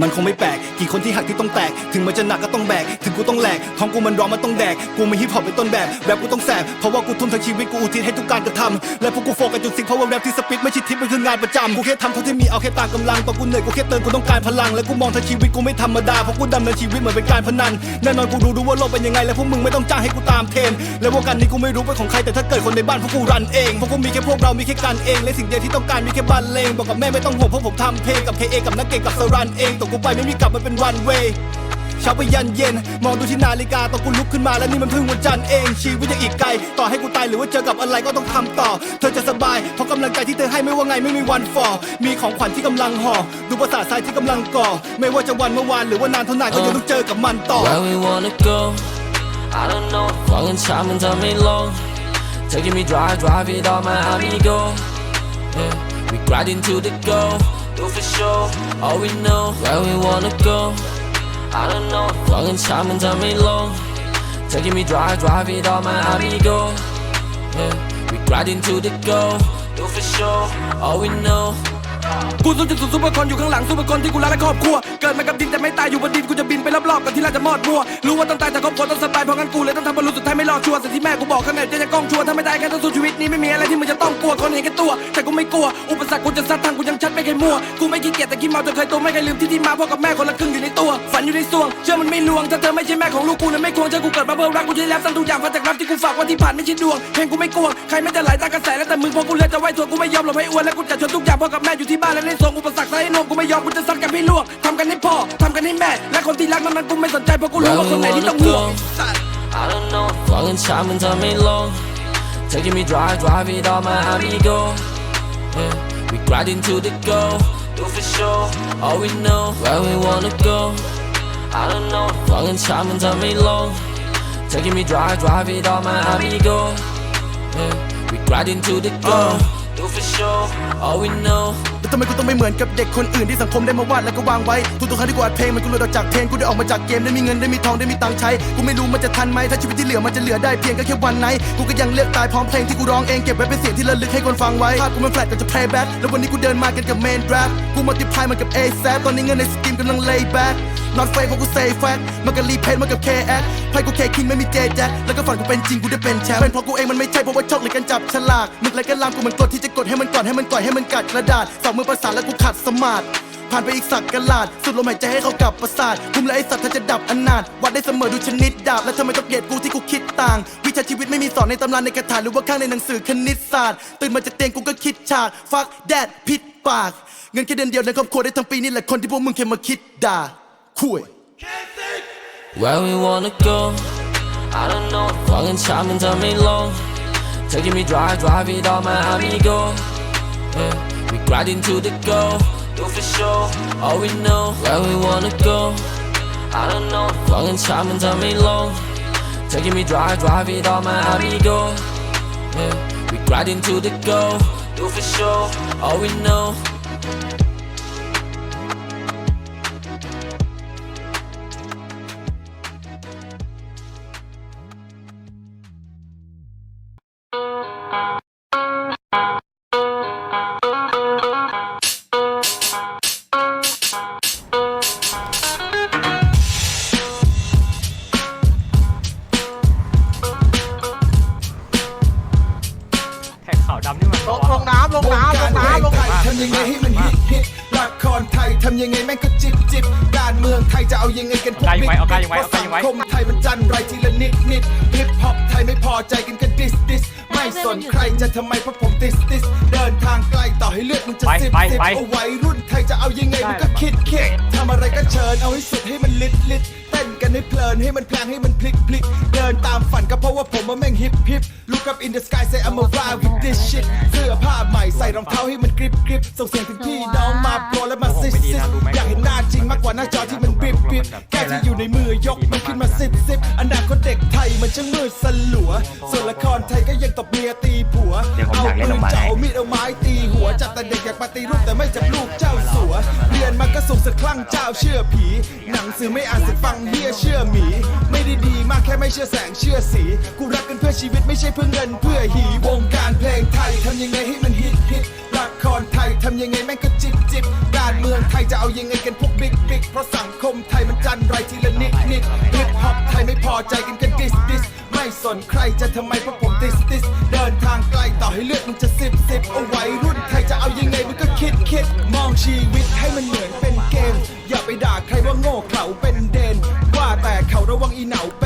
มันคงไม่แปลก กี่คนที่หักที่ต้องแตก ถึงมันจะหนักก็ต้องแบก ถึงกูต้องแหลก ท้องกูมันร้อนมันต้องแดก กูมีฮิปฮอปเป็นต้นแบบ แรปกูต้องแสบ เพราะว่ากูทุ่มทั้งชีวิตกูอุทิศให้ทุกการกระทำและพวกกูโฟกัสจุดสิ่งเพราะว่าแรปที่สปิดไม่ใช่ทิปมันคืองานประจำกูแค่ทำเท่าที่มีเอาแค่ตามกำลังตอนกูเหนื่อยกูแค่เติมกูต้องการพลังและกูมองทั้งชีวิตกูไม่ธรรมดาเพราะกูดำเนินชีวิตเหมือนเป็นการพนันแน่นอนกูรู้รู้ว่าโลกเป็นยังไงและพวกมึงไม่ต้องจ้างให้กูตามเทรนและวงการนี้กูไม่รู้เป็นของใครแต่ถ้าเกิดคนในบ้านพวกกูรันเองพวกกูมีแค่พวกเรามีแค่การเองและสิ่งเดียวที่ต้องการมีแค่บันเลงบอกกับแม่ไม่ต้องห่วงเพราะผมทำเพลงกับ KA กับนักเก่งกับสรันเองตกกูไปไม่มีกลับมันเป็นวันเวเช้าไปยันเย็น มองดูที่นาฬิกาตอนกูลุกขึ้นมาแล้วนี่มันเพิ่งวันจันทร์เองชีวิตยังอีกไกล ต่อให้กูตายหรือว่าเจอกับอะไรก็ต้องทำต่อ เธอจะสบายเพราะกำลังใจที่เธอให้ไม่ว่าไงไม่มีวันฟอมีของขวัญที่กำลังห่อดูประสาททรายที่กำลังก่อ ไม่ว่าจะวันเมื่อวานหรือว่านานเท่านานก็ยังต้องเจอกับมันต่อ Where we wanna go I don't know ฟังกันช้ามันจะไม่ลง Taking me drive drive it all my amigo yeah. We grinding to the goal do for sure. All we know, where we wanna go. I don't know, vlogging time and time ain't long. Taking me drive, drive it all my amigo. Yeah, we grind into the goal, do for sure. All we know. กูสู้จุดสุดซุปเปอร์คนอยู่ข้างหลังซุปเปอร์คนที่กูรักและครอบครัว เกิดมากับดินแต่ไม่ตายอยู่บนดินกูจะบินไปรอบๆก่อนที่ราจะมอดมัว รู้ว่าต้องตายแต่ครอบครัวต้องสบายเพราะงั้นกูเลยต้องทำบรรลุสุดท้ายไม่รอดชัวร์สิ่งที่แม่กูบอกข้างในจะจะก้องชัวร์ถ้าไม่ได้แค่ต้องสู้ชีวิตนี้ไม่มีอะไรที่มึงจะต้องกลัวคนเห็นแค่ตัว แต่กูไม่กลัว อุปสรรคกูจะซัดทางกูยังชัดไม่เคยมัว กูไม่ขี้เกียจแต่ขี้เมาจนเคยตัวไม่เคยลืมที่ที่มาพ่อกับแม่คนละครึ่งอยู่ในตัว ฝันอยู่ในสวง เชื่อมันไม่ลวงถ้าเธอไม่ใช่แม่ของลูกกูนั้นไม่ควรเชื่อกูเกิดมาเพื่อรักกูจะได้รับทั้งทุกอย่างมาจากรักที่กูฝากไว้ที่ผ่านไม่ใช่ดวงเพลงกูไม่กลัวใครไม่จะไหลตามกระแสแล้วแต่มึงพอกูเลือกจะไหว้ตัวกูไม่ยอมหลบให้อ้วนและกูจะชนทุกอย่างพ่อกับแม่อยู่ที่บ้านและในทรงอุปสรรคใส่ให้นวงกูไม่ยอมกูจะซัดกันให้ลวกทำกันให้พ่อทำกันให้แม่ และคนที่รักนั้นมันกูไม่สนใจเพราะกูรู้ Where ว่า we คนไหนที่ต้อง wanna ห่ว go ง I don't know ฟังกันช้ามันจะไม่ลง Taking me drive drive it all my amigo yeah. We grinding to the goal Do for sure All we know Where we wanna go I don't know ฟังกันช้ามันจะไม่ลง Taking me drive drive it all my amigo yeah. We grinding to the goal Do for sure All we know แล้วทำไมกูต้องไม่เหมือนกับเด็กคนอื่นที่สังคมได้มาวาดแล้วก็วางไว้ทุกๆครั้งที่กูอัดเพลงมันกูหลุดออกจากเพลงกูได้ออกมาจากเกมได้มีเงินได้มีทองได้มีตังค์ใช้กูไม่รู้มันจะทันไหมถ้าชีวิตที่เหลือมันจะเหลือได้เพียงก็แค่วันไหนกูก็ยังเลือกตายพร้อมเพลงที่กูร้องเองเก็บไว้เป็นเสียงที่ระลึกให้คนฟังไว้ภาพกูมันแฟลตก็จะ play back แล้ววันนี้กูเดินมากันกับ main rap กู multiply มันกับ A s a p ตอนนี้เงินในสตรีมกำลัง lay back not fake เพราะกู say fact มันกับ replay มันกับ K X ไพ่กู K King ไม่มี J Jack แล้วก็ฝันกูเป็นจริงกูได้เป็นแชมป์เป็นเพราะกูเองมันไม่ใช่เพราะว่าโชคหรือการจับฉลากมึงไรก็ลามกูมันกดที่จะกดให้มันก่อนให้มันก่อยให้มันกัดกระดาษสองมือประสานแล้วกูขัดสมาธิผ่านไปอีกสักกะลาด สุดลมหายใจให้เขากลับประสาทคุมและไอสัตว์ถ้าจะดับอนาถวัดได้เสมอดูชนิดดาบ และทำไมต้องเกลียดกูที่กูคิดต่าง วิชาชีวิตไม่มีสอนในตำราในกระถาหรือว่าข้างในหนังสือคณิตศาสตร์ ตื่นมาจากเตียงกูก็คิดฉาก ฟักแดดพิษปาก เงินแค่เดือนเดียวในครอบครัวได้ทั้งปีนี่แหละคนที่พวกมึงเคยมาคิดด่า 후회 Where we wanna go? I don't know. 광은 참은 me long. Taking me drive drive it all my amigo. Yeah. We grinding to the goal Do for sure. All we know. Where we wanna go? I don't know. 광은 참은 me long. Taking me drive drive it all my amigo. Yeah. We grinding to the goal Do for sure. All we know. าวดำนี่มันลงลงน้ำลงน้ำลงน้ำลงไทยทำยังไงให้มันฮิตฮิตละครไทยทำยังไงแม่งก็จิบจิบการเมืองไทยจะเอายังไงกันพวกใกล้ไว้เอาใกล้ไว้เพเอาราะใกล้สังไว้คมไทยมันจันไรทีละนิดนิดฮิปฮอปไทยไม่พอใจกันกันดิสดิสไม่สนใครจะทำไมเพราะผมติสติสเดินทางไกลต่อให้เลือดมึงจะไปสิบไปสิบไปเอาไว้รุ่นไทยจะเอายังไงมันก็คิดคิดทำอะไรก็เชิญเอาให้สุดให้มันลิดลิดเต้นกันให้เพลินให้มันแพลงให้มันพลิกพลิกเดินตามฝันก็เพราะว่าผม ว่าแม่งฮิปฮิป Look up in the sky say I'm a ride with this shit เสื้อผ้าใหม่ใส่รองเท้าให้มันกริบกริบส่งเสียงถึงพี่น้องมาโปรและมาซิสซิสอยากเห็นหน้าจริงมากกว่าหน้าจอที่มัน บิบบิบแค่ที่อยู่ในมือยกมันขึ้นมาสิบสิบอนาคตเด็กไทยมันช่างมืดสลัว ส่วนละครไทยก็ยังตบเมียตีผัวเดี๋ยวผมเอาอยากเล่นปืออนกมาจะให้เอามีดเอาไม้ตีหัวจับแต่เด็กอยากปฏิรูปแต่ไม่จับลูกเจ้าสัว เรียนมันก็สุขสักคลั่งเจ้าเชื่อผี หนังสือไม่อ่านสิฟังเฮียเชื่อหมี ไม่ได้ดีมากแค่ไม่เชื่อแสงเชื่อสี กูรักกันเพื่อชีวิตไม่ใช่เพื่อเงินเพื่อหีวงการเพลงไทยทำยังไงให้มันฮิตฮิตละ ครไทยทำยังไงแม่งก็จิบจิบการเมืองไทยจะเอายังไงกันพวกบิ๊กบิ๊กเพราะสังคมไทยมันจันไรทีละนิดนิดฮิปฮอปไทยไม่พอใจกันกันดิสดิสไม่สนใครจะทำไมเพราะผมดิสดิสเดินทางไกลต่อให้เลือดมันจะสิบสิบเอาไว้รุ่นไทยจะเอายังไงมันก็คิดคิดมองชีวิตให้มันเหมือนเป็นเกม อย่าไปด่าใครว่าโง่เขลาเป็นเดนว่าแต่เขาระวังอีเหนาเป็นเองถ้า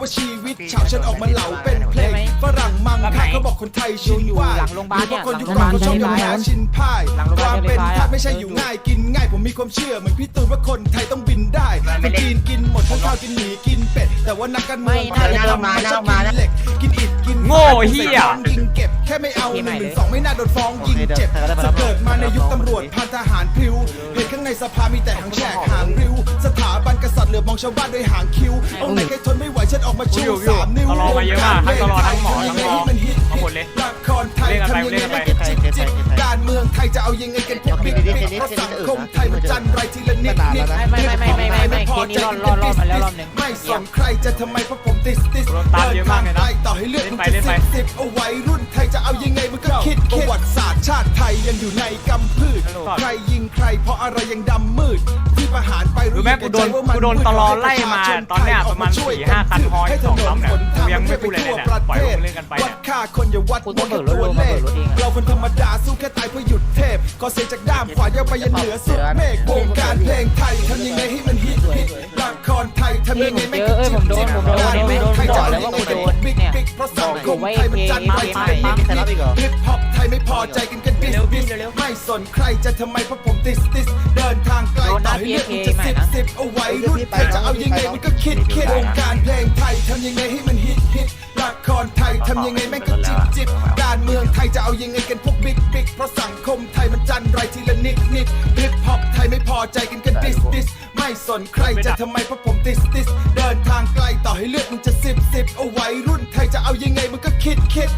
วว่าชีวิตชาวฉันออกมาเหลาเป็นเพลงฝรั่งมังค่าเขาบอกคนไทยชินว่าหลังโรงพยาบาลเนี่ยหรือว่าคนยุคก่อนเขาชอบยกยาชินพ่ายหลังโรงพยาบาลความเป็นทะเลทรายทาอะสไม่ใช่อยู่ง่ายกินง่ายผมมีความเชื่อเหมือนพี่ตูนว่าคนไทยต้องบินได้คนจีนกินหมดข้าวข้าวกินหมีกินเป็ด แต่ว่านักการเมืองไม่น่าจะทำมันชอบกินเหล็กกินอิฐกินโง่เหี้ยใส่ท้องยิงเก็บแค่ไม่เอาหนึ่งหนึ่งสองไม่น่าโดนฟ้องยิงเจ็บจะเกิดมาในยุคตำรวจพันทหารพริ้วเห็นข้างในสภามีแต่หางแฉกหางริ้ว สถาบันกษัตริย์เหลื อบมองชาวบ้านด้วยหางคิ้วเอาไหนใครทนไม่ไหวฉันออกมาชูอยู่อยู่สามนิ้วตลอมาเยอะมากทั้งตลอทั้งหมอทั้งหมอมันฮิตเอาหมดเลยละครไทยเล่นกันไปทำยังเล่ไงนกันไปให้จิบจิบการเมืองไทยจะเอายังไงกันพวกบิ๊กบิ๊กเพราะสังคมไทยมันจันไรทีละนิดนิดไม่ไม่ไม่ไม่ไม่ไม่เคสนี้รอดรอดรอดมาแล้วรอบหนึ่งไม่สนใครจะทำไมเพราะผมติสติสโดนตามเยอะมากเลยนะดิทงไต่อให้เลือดเล่มันนไปจะเล่นสิไปบสิบเอาไว้รุ่นไทยจะเอายังไงมันก็คิดประวัติศาสตร์ชาติไทยยังอยู่ในกำพืชใครยิงใครเพราะอะไรยังดำมืดที่ประหารไป รู้ไหมกูโดนกูโดนตลอไล่มาตอนเนี้ยประมาณ4-5คันฮอยสองลำเนี่ยกูยังไม่พูดเลยเนี่ยปล่อยพวกมึงเล่นกันไปเนี่ยวัดค่าคนอย่าวัดกูต้องเบิกรถตัวลงเลมาเบิขกรถเองอะเราคนธรรมดาสู้แค่ตายเพื่อหยุดเทพก็เสียจากด้ามขวายาวไปยันเหนือสุดเมฆวงการเพลงไทยทำยังไงให้มันฮิตฮิตละครไทยทำยังไงไม่เจอเอ้ยผมโดนผมโดนการเมืองไทยจะผมโดนเอายังไงผมโดนบิ๊กเนี่ยบิ๊กเพราะสังคมบอกไว้ไทยมันจันไรเกทีมละนิดเกมนิดฮิปฮอปไทยไม่พอใจกันกันดิสดิสไม่สนใครจะทำไมเพราะผมติสติสเดินทางไกลต่อให้เลือดมันจะ สิบเอาไว้รุ่นไทยจะเอายังไงมันก็คิดคิดวงการเพลงไทยทำยังไงให้มันฮิตฮิตละครไทยทำยังไงแม่งก็จิบจิบการเมืองไทยจะเอายังไงกันพวกบิ๊กบิ๊กเพราะสังคมไทยมันจันไรทีละนิดนิดฮิปฮอปไทยไม่พอใจกันกันดิสดิสไม่สนใครจะทำไมเพราะผมติสติสเดินทางไกลต่อให้เลือดมันจะสิบสิบเอาไว้รุ่นไทยจะเอายังไงมันก็คิดคิด